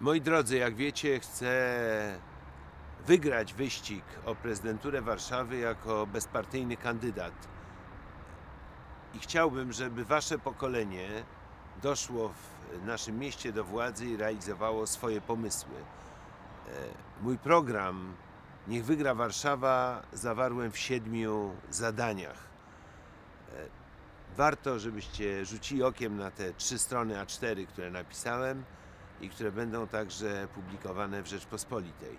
Moi drodzy, jak wiecie, chcę wygrać wyścig o prezydenturę Warszawy jako bezpartyjny kandydat. I chciałbym, żeby wasze pokolenie doszło w naszym mieście do władzy i realizowało swoje pomysły. E, Mój program Niech wygra Warszawa zawarłem w siedmiu zadaniach. E, Warto, żebyście rzucili okiem na te trzy strony A4, które napisałem i które będą także publikowane w Rzeczpospolitej.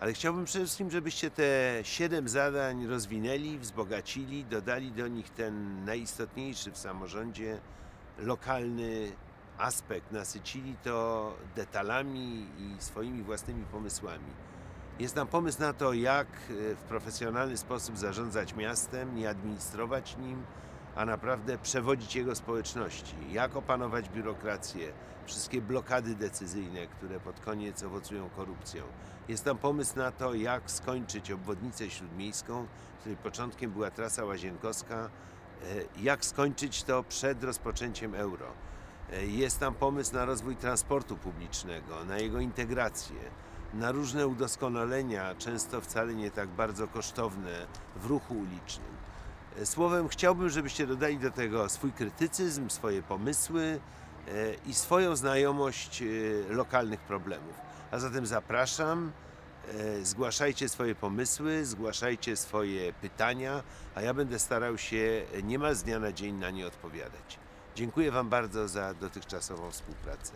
Ale chciałbym przede wszystkim, żebyście te siedem zadań rozwinęli, wzbogacili, dodali do nich ten najistotniejszy w samorządzie lokalny aspekt, nasycili to detalami i swoimi własnymi pomysłami. Jest tam pomysł na to, jak e, w profesjonalny sposób zarządzać miastem, nie administrować nim, a naprawdę przewodzić jego społeczności. Jak opanować biurokrację, wszystkie blokady decyzyjne, które pod koniec owocują korupcją. Jest tam pomysł na to, jak skończyć obwodnicę śródmiejską, której początkiem była trasa łazienkowska, e, jak skończyć to przed rozpoczęciem euro. E, Jest tam pomysł na rozwój transportu publicznego, na jego integrację, na różne udoskonalenia, często wcale nie tak bardzo kosztowne w ruchu ulicznym. E, Słowem, chciałbym, żebyście dodali do tego swój krytycyzm, swoje pomysły e, i swoją znajomość e, lokalnych problemów. A zatem zapraszam, zgłaszajcie swoje pomysły, zgłaszajcie swoje pytania, a ja będę starał się niemal z dnia na dzień na nie odpowiadać. Dziękuję Wam bardzo za dotychczasową współpracę.